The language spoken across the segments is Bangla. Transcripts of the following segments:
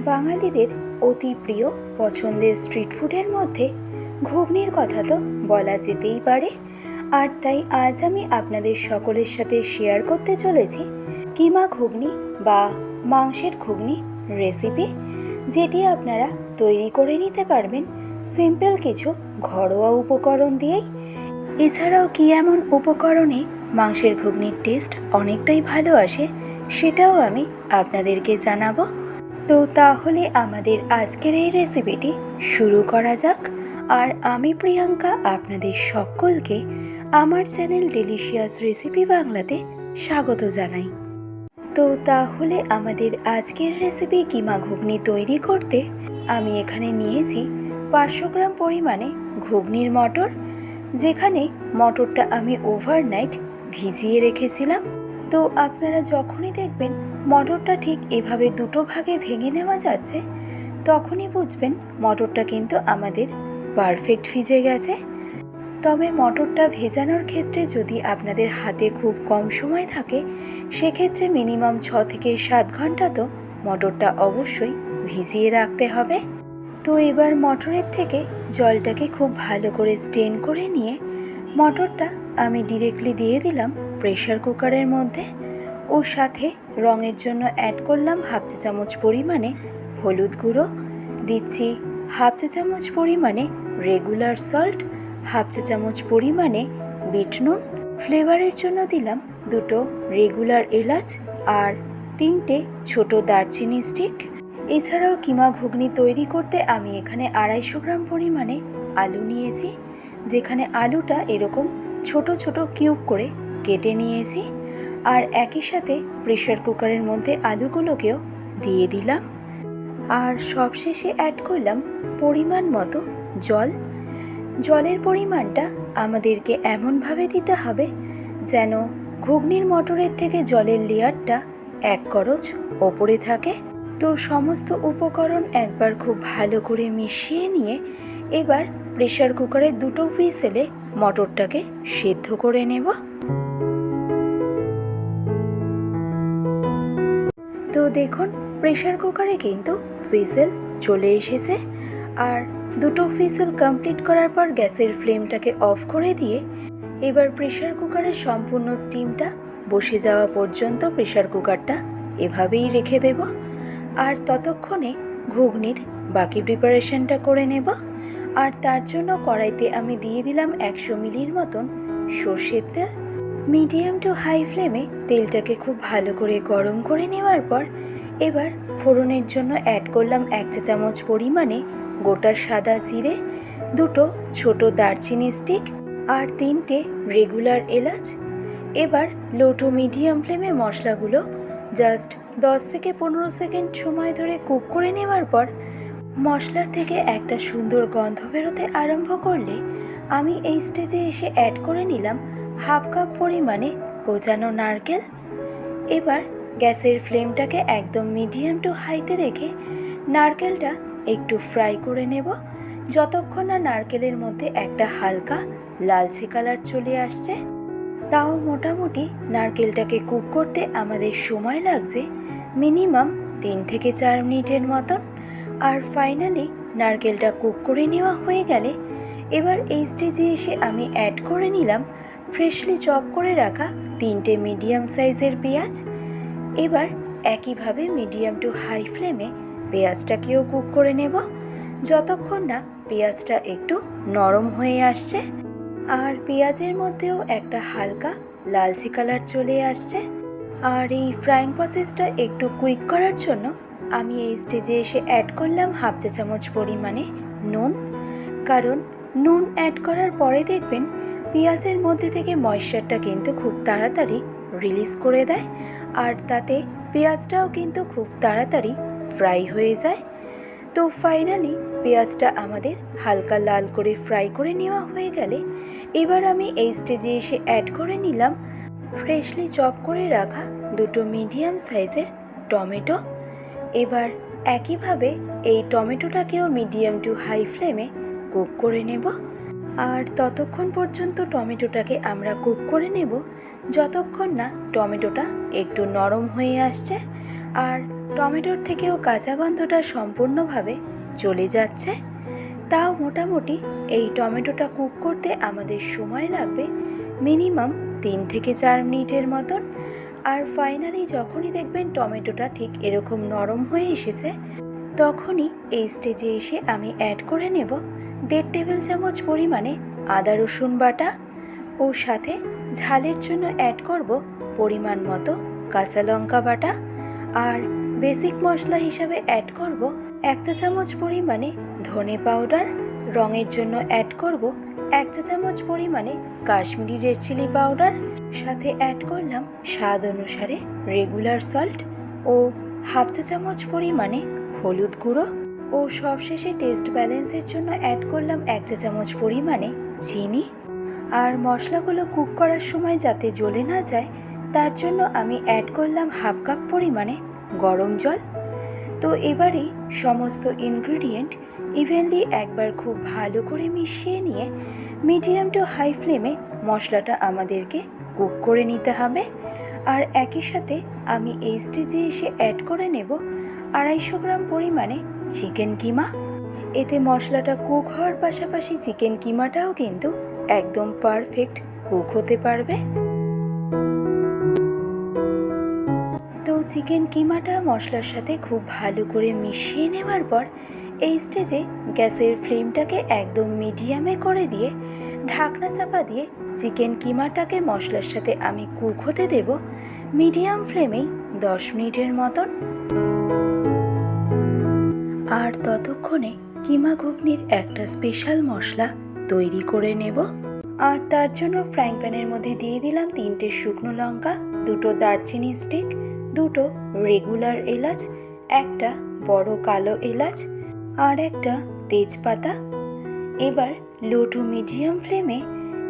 বাঙালিদের অতি প্রিয় পছন্দের স্ট্রিট ফুডের মধ্যে ঘুগনির কথা তো বলা যেতেই পারে। আর তাই আজ আমি আপনাদের সকলের সাথে শেয়ার করতে চলেছি কিমা ঘুগনি বা মাংসের ঘুগনি রেসিপি যেটি আপনারা তৈরি করে নিতে পারবেন সিম্পল কিছু ঘরোয়া উপকরণ দিয়েই। এছাড়াও কি এমন উপকরণে মাংসের ঘুগনির টেস্ট অনেকটাই ভালো আসে, সেটাও আমি আপনাদেরকে জানাব। তো তাহলে আমাদের আজকের এই রেসিপিটি শুরু করা যাক। আর আমি প্রিয়াঙ্কা আপনাদের সকলকে আমার চ্যানেল ডেলিশিয়াস রেসিপি বাংলাতে স্বাগত জানাই। তো তাহলে আমাদের আজকের রেসিপি কিমা ঘুগনি তৈরি করতে আমি এখানে নিয়েছি পাঁচশো গ্রাম পরিমাণে ঘুগনির মটর, যেখানে মটরটা আমি ওভারনাইট ভিজিয়ে রেখেছিলাম। তো আপনারা যখনই দেখবেন মটরটা ঠিক এভাবে দুটো ভাগে ভেঙে নেওয়া যাচ্ছে, তখনই বুঝবেন মটরটা কিন্তু আমাদের পারফেক্ট ভিজে গেছে। তবে মটরটা ভেজানোর ক্ষেত্রে যদি আপনাদের হাতে খুব কম সময় থাকে, সেক্ষেত্রে মিনিমাম ছ থেকে সাত ঘণ্টা তো মটরটা অবশ্যই ভিজিয়ে রাখতে হবে। তো এবার মটরের থেকে জলটাকে খুব ভালো করে স্টেন করে নিয়ে মটরটা আমি ডিরেক্টলি দিয়ে দিলাম প্রেশার কুকারের মধ্যে। ওর সাথে রঙের জন্য অ্যাড করলাম হাফ চা চামচ পরিমাণে হলুদ গুঁড়ো, দিচ্ছি হাফ চা চামচ পরিমাণে রেগুলার সল্ট হাফ চা চামচ পরিমাণে বিট নুন। ফ্লেভারের জন্য দিলাম দুটো রেগুলার এলাচ আর তিনটে ছোট দারচিনি স্টিক এছাড়াও কিমা ঘুগনি তৈরি করতে আমি এখানে আড়াইশো গ্রাম পরিমাণে আলু নিয়েছি, যেখানে আলুটা এরকম ছোট ছোট কিউব করে কেটে নিয়েছি। আর একই সাথে প্রেশার কুকারের মধ্যে আলুগুলোকেও দিয়ে দিলাম। আর সবশেষে অ্যাড করলাম পরিমাণ মতো জল। জলের পরিমাণটা আমাদেরকে এমনভাবে দিতে হবে যেন ঘুগনির মটরের থেকে জলের লেয়ারটা এক করচ ওপরে থাকে। তো সমস্ত উপকরণ একবার খুব ভালো করে মিশিয়ে নিয়ে এবার প্রেশার কুকারে দুটো হুইসেলে মটরটাকে সেদ্ধ করে নেব। তো দেখুন প্রেশার কুকারে কিন্তু হুইসেল চলে এসেছে। আর দুটো হুইসেল কমপ্লিট করার পর গ্যাসের ফ্লেমটাকে অফ করে দিয়ে এবার প্রেশার কুকারের সম্পূর্ণ স্টিমটা বসে যাওয়া পর্যন্ত প্রেশার কুকারটা এভাবেই রেখে দেব। আর ততক্ষণে ঘুগনির বাকি প্রিপারেশনটা করে নেব। আর তার জন্য কড়াইতে আমি দিয়ে দিলাম একশো মিলির মতন সর্ষের তেল। মিডিয়াম টু হাই ফ্লেমে তেলটাকে খুব ভালো করে গরম করে নেওয়ার পর এবার ফোড়নের জন্য অ্যাড করলাম এক চা চামচ পরিমাণে গোটা সাদা জিরে, দুটো ছোট দারচিনি স্টিক আর তিনটে রেগুলার এলাচ। এবার লো টু মিডিয়াম ফ্লেমে মশলাগুলো জাস্ট দশ থেকে পনেরো সেকেন্ড সময় ধরে কুক করে নেওয়ার পর মশলার থেকে একটা সুন্দর গন্ধ বেরোতে আরম্ভ করলে আমি এই স্টেজে এসে অ্যাড করে নিলাম হাফ কাপ পরিমাণে কোচানো নারকেল। এবার গ্যাসের ফ্লেমটাকে একদম মিডিয়াম টু হাইতে রেখে নারকেলটা একটু ফ্রাই করে নেব। যতক্ষণ না নারকেলের মধ্যে একটা হালকা লালচে কালার চলে আসছে, তাও মোটামুটি নারকেলটাকে কুক করতে আমাদের সময় লাগছে মিনিমাম তিন থেকে চার মিনিটের মতন। আর ফাইনালি নারকেলটা কুক করে নেওয়া হয়ে গেলে এবার এই স্টেজে এসে আমি অ্যাড করে নিলাম ফ্রেশলি চপ করে রাখা তিনটে মিডিয়াম সাইজের পেঁয়াজ। এবার একইভাবে মিডিয়াম টু হাই ফ্লেমে পেঁয়াজটাকেও কুক করে নেব। যতক্ষণ না পেঁয়াজটা একটু নরম হয়ে আসছে, আর পেঁয়াজের মধ্যেও একটা হালকা লালচে কালার চলে আসছে। আর এই ফ্রাইং প্রসেসটা একটু কুইক করার জন্য আমি এই স্টেজে এসে অ্যাড করলাম হাফ চা চামচ পরিমাণে নুন। কারণ নুন অ্যাড করার পরে দেখবেন পেঁয়াজের মধ্যে থেকে ময়েশ্চারটা কিন্তু খুব তাড়াতাড়ি রিলিজ করে দেয়। আর তাতে পেঁয়াজটাও কিন্তু খুব তাড়াতাড়ি ফ্রাই হয়ে যায়। তো ফাইনালি পেঁয়াজটা আমাদের হালকা লাল করে ফ্রাই করে নেওয়া হয়ে গেলে এবার আমি এই স্টেজে এসে অ্যাড করে নিলাম ফ্রেশলি চপ করে রাখা দুটো মিডিয়াম সাইজের টমেটো। এবার একইভাবে এই টমেটোটাকেও মিডিয়াম টু হাই ফ্লেমে কুক করে নেব। আর ততক্ষণ পর্যন্ত টমেটোটাকে আমরা কুক করে নেব। যতক্ষণ না টমেটোটা একটু নরম হয়ে আসছে আর টমেটোর থেকেও কাঁচা গন্ধটা সম্পূর্ণভাবে চলে যাচ্ছে, তাও মোটামুটি এই টমেটোটা কুক করতে আমাদের সময় লাগবে মিনিমাম তিন থেকে চার মিনিটের মতন। আর ফাইনালি যখনই দেখবেন টমেটোটা ঠিক এরকম নরম হয়ে এসেছে, তখনই এই স্টেজে এসে আমি অ্যাড করে নেব। দেড় টেবিল চামচ পরিমাণে আদা রসুন বাটা ও সাথে ঝালের জন্য অ্যাড করব পরিমাণ মতো কাঁচা লঙ্কা বাটা আর বেসিক মশলা হিসাবে অ্যাড করব এক চা চামচ পরিমাণে ধনে পাউডার রঙের জন্য অ্যাড করব এক চা চামচ পরিমাণে কাশ্মীরি রেড চিলি পাউডার সাথে অ্যাড করলাম স্বাদ অনুসারে রেগুলার সল্ট ও হাফ চা চামচ পরিমাণে হলুদ গুঁড়ো ও সবশেষে টেস্ট ব্যালেন্সের জন্য অ্যাড করলাম এক চা চামচ পরিমাণে চিনি। আর মশলাগুলো কুক করার সময় যাতে জ্বলে না যায়, তার জন্য আমি অ্যাড করলাম হাফ কাপ পরিমাণে গরম জল। তো এবারেই সমস্ত ইনগ্রিডিয়েন্ট ইভেনলি একবার খুব ভালো করে মিশিয়ে নিয়ে মিডিয়াম টু হাই ফ্লেমে মশলাটা আমাদেরকে কুক করে নিতে হবে। আর একই সাথে আমি এই স্টেজে এসে অ্যাড করে নেব আড়াইশো গ্রাম পরিমাণে চিকেন কিমা। এতে মশলাটা কুক হওয়ার পাশাপাশি চিকেন কিমাটাও কিন্তু একদম পারফেক্ট কুক হতে পারবে। তো চিকেন কিমাটা মশলার সাথে খুব ভালো করে মিশিয়ে নেওয়ার পর এই স্টেজে গ্যাসের ফ্লেমটাকে একদম মিডিয়ামে করে দিয়ে ঢাকনা চাপা দিয়ে চিকেন কিমাটাকে মশলার সাথে আমি কুক হতে দেব মিডিয়াম ফ্লেমেই দশ মিনিটের মতন। আর ততক্ষণে কিমা ঘুগনির একটা স্পেশাল মশলা তৈরি করে নেব। আর তার জন্য ফ্রাইং প্যানের মধ্যে দিয়ে দিলাম তিনটে শুকনো লঙ্কা, দুটো দারচিনি স্টিক দুটো রেগুলার এলাচ, একটা বড় কালো এলাচ আর একটা তেজপাতা। এবার লো টু মিডিয়াম ফ্লেমে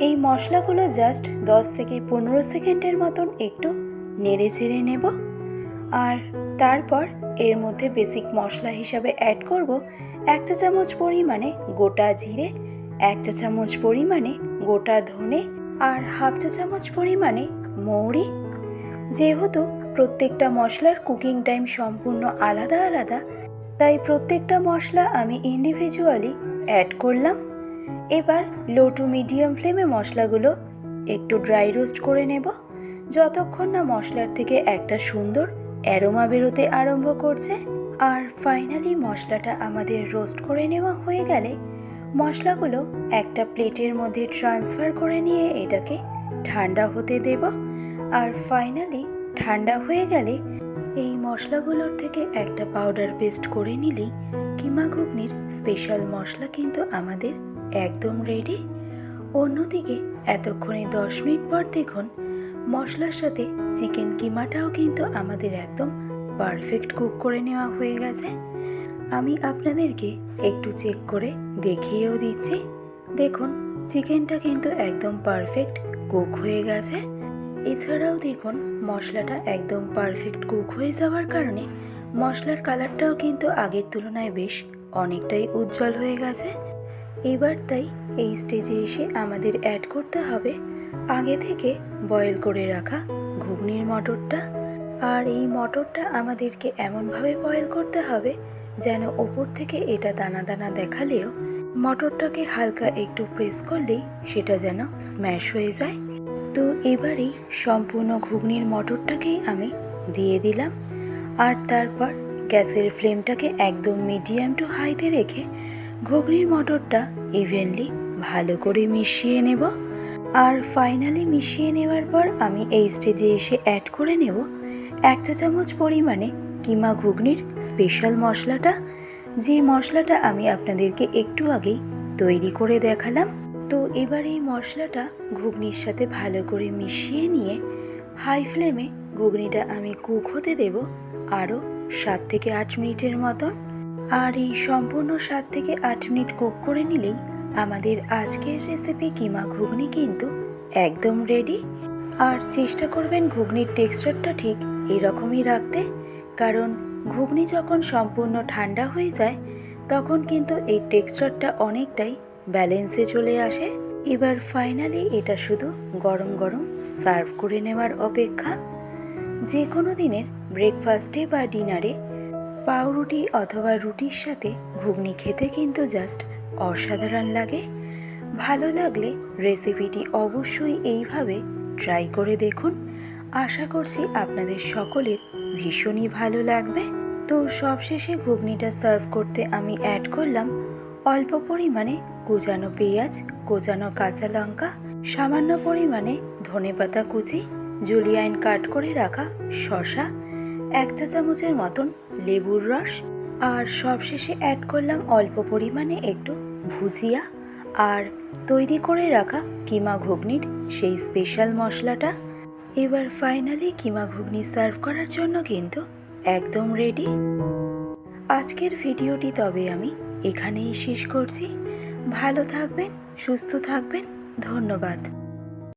এই মশলাগুলো জাস্ট দশ থেকে পনেরো সেকেন্ডের মতন একটু নেড়ে চেড়ে নেব। আর তারপর এর মধ্যে বেসিক মশলা হিসাবে অ্যাড করব এক চা চামচ পরিমাণে গোটা জিরে, এক চা চামচ পরিমাণে গোটা ধনে আর হাফ চা চামচ পরিমাণে মৌরি। যেহেতু প্রত্যেকটা মশলার কুকিং টাইম সম্পূর্ণ আলাদা আলাদা, তাই প্রত্যেকটা মশলা আমি ইন্ডিভিজুয়ালি অ্যাড করলাম। এবার লো টু মিডিয়াম ফ্লেমে মশলাগুলো একটু ড্রাই রোস্ট করে নেব, যতক্ষণ না মশলার থেকে একটা সুন্দর অ্যারোমা বেরোতে আরম্ভ করছে। আর ফাইনালি মশলাটা আমাদের রোস্ট করে নেওয়া হয়ে গেলে, মশলাগুলো একটা প্লেটের মধ্যে ট্রান্সফার করে নিয়ে এটাকে ঠান্ডা হতে দেব। আর ফাইনালি ঠান্ডা হয়ে গেলে এই মশলাগুলোর থেকে একটা পাউডার পেস্ট করে নিলেই কিমা ঘুগনির স্পেশাল মশলা কিন্তু আমাদের একদম রেডি অন্যদিকে এতক্ষণে দশ মিনিট পর দেখুন মশলার সাথে চিকেন কিমাটাও কিন্তু আমাদের একদম পারফেক্ট কুক করে নেওয়া হয়ে গেছে। আমি আপনাদেরকে একটু চেক করে দেখিয়েও দিচ্ছি। দেখুন, চিকেনটা কিন্তু একদম পারফেক্ট কুক হয়ে গেছে। এছাড়াও দেখুন, মশলাটা একদম পারফেক্ট কুক হয়ে যাওয়ার কারণে মশলার কালারটাও কিন্তু আগের তুলনায় বেশ অনেকটাই উজ্জ্বল হয়ে গেছে। এবার তাই এই স্টেজে এসে আমাদের অ্যাড করতে হবে। আগে থেকে বয়েল করে রাখা ঘুগনির মটরটা। আর এই মটরটা আমাদেরকে এমনভাবে বয়েল করতে হবে যেন ওপর থেকে এটা দানা দানা দেখালেও মটরটাকে হালকা একটু প্রেস করলেই সেটা যেন স্ম্যাশ হয়ে যায়। তো এবারেই সম্পূর্ণ ঘুগনির মটরটাকেই আমি দিয়ে দিলাম। আর তারপর গ্যাসের ফ্লেমটাকে একদম মিডিয়াম টু হাইতে রেখে ঘুগনির মটরটা ইভেনলি ভালো করে মিশিয়ে নেব। আর ফাইনালি মিশিয়ে নেওয়ার পর আমি এই স্টেজে এসে অ্যাড করে নেব এক চা চামচ পরিমাণে কিমা ঘুগনির স্পেশাল মশলাটা। যে মশলাটা আমি আপনাদেরকে একটু আগেই তৈরি করে দেখালাম। তো এবার এই মশলাটা ঘুগনির সাথে ভালো করে মিশিয়ে নিয়ে হাই ফ্লেমে ঘুগনিটা আমি কুক হতে দেব আরও সাত থেকে আট মিনিটের মতন। আর এই সম্পূর্ণ সাত থেকে আট মিনিট কুক করে নিলেই আমাদের আজকের রেসিপি কিমা ঘুগনি কিন্তু একদম রেডি আর চেষ্টা করবেন ঘুগনির টেক্সচারটা ঠিক এরকমই রাখতে, কারণ ঘুগনি যখন সম্পূর্ণ ঠান্ডা হয়ে যায়, তখন কিন্তু এই টেক্সচারটা অনেকটাই ব্যালেন্সে চলে আসে। এবার ফাইনালি এটা শুধু গরম গরম সার্ভ করে নেওয়ার অপেক্ষা। যে কোনো দিনের ব্রেকফাস্টে বা ডিনারে পাউরুটি অথবা রুটির সাথে ঘুগনি খেতে কিন্তু জাস্ট অসাধারণ লাগে। ভালো লাগলে রেসিপিটি অবশ্যই এইভাবে ট্রাই করে দেখুন। আশা করছি আপনাদের সকলের ভীষণই ভালো লাগবে। তো সবশেষে ঘুগনিটা সার্ভ করতে আমি অ্যাড করলাম অল্প পরিমাণে কুচানো পেঁয়াজ, কোচানো কাঁচা লঙ্কা, সামান্য পরিমাণে ধনেপাতা কুচি জুলিয়াইন কাট করে রাখা শশা এক চা চামচের মতন লেবুর রস আর সবশেষে অ্যাড করলাম অল্প পরিমাণে একটু ভুজিয়া আর তৈরি করে রাখা কিমা ঘুগনির সেই স্পেশাল মশলাটা। এবার ফাইনালি কিমা ঘুগনি সার্ভ করার জন্য কিন্তু একদম রেডি আজকের ভিডিওটি তবে আমি এখানেই শেষ করছি। ভালো থাকবেন, সুস্থ থাকবেন, ধন্যবাদ।